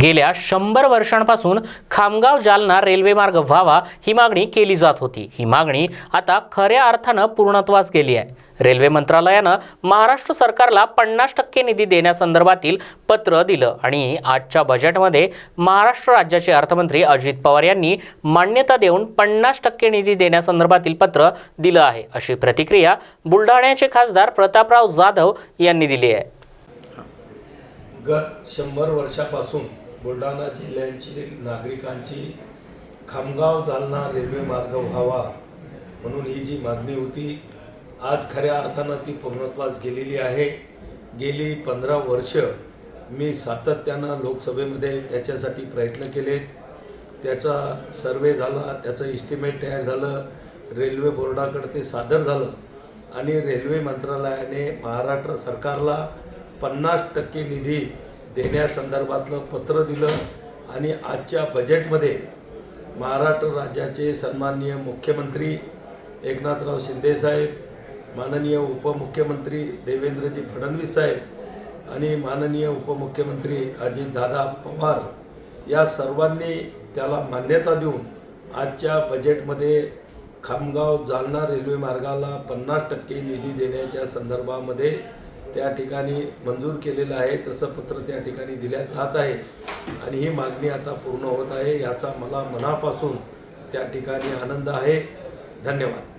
गेल्या शंभर वर्षांपासून खामगाव जालना रेल्वे मार्ग व्हावा ही मागणी केली जात होती. ही मागणी आता खऱ्या अर्थानं पूर्णत्वास गेली आहे. रेल्वे मंत्रालयानं महाराष्ट्र सरकारला पन्नास टक्के निधी देण्यासंदर्भातील पत्र दिलं आणि आजच्या बजेटमध्ये महाराष्ट्र राज्याचे अर्थमंत्री अजित पवार यांनी मान्यता देऊन पन्नास टक्के निधी देण्यासंदर्भातील पत्र दिलं आहे. अशी प्रतिक्रिया बुलढाण्याचे खासदार प्रतापराव जाधव यांनी दिली आहे. गत शंभर वर्षापासून बुलढाणा जिल्ह्यांची नागरिकांची खामगाव जालना रेल्वे मार्ग व्हावा म्हणून ही जी मागणी होती आज खऱ्या अर्थानं ती पूर्णत्वास गेलेली आहे. गेली पंधरा वर्ष मी सातत्यानं लोकसभेमध्ये त्याच्यासाठी प्रयत्न केले. त्याचा सर्वे झाला त्याचं इस्टिमेट तयार झालं रेल्वे बोर्डाकडे ते सादर झालं आणि रेल्वे मंत्रालयाने महाराष्ट्र सरकारला पन्नास टक्के निधी देण्यासंदर्भातलं पत्र दिलं आणि आजच्या बजेटमध्ये महाराष्ट्र राज्याचे सन्माननीय मुख्यमंत्री एकनाथराव शिंदेसाहेब माननीय उपमुख्यमंत्री देवेंद्रजी फडणवीस साहेब आणि माननीय उपमुख्यमंत्री अजितदादा पवार या सर्वांनी त्याला मान्यता देऊन आजच्या बजेटमध्ये खामगाव जालना रेल्वे मार्गाला पन्नास टक्के निधी देण्याच्या संदर्भामध्ये त्या ठिकाणी मंजूर केलेलं आहे तसं पत्र त्या ठिकाणी दिल्या जात आहे. आणि ही मागणी आता पूर्ण होत आहे याचा मला मनापासून त्या ठिकाणी आनंद आहे. धन्यवाद.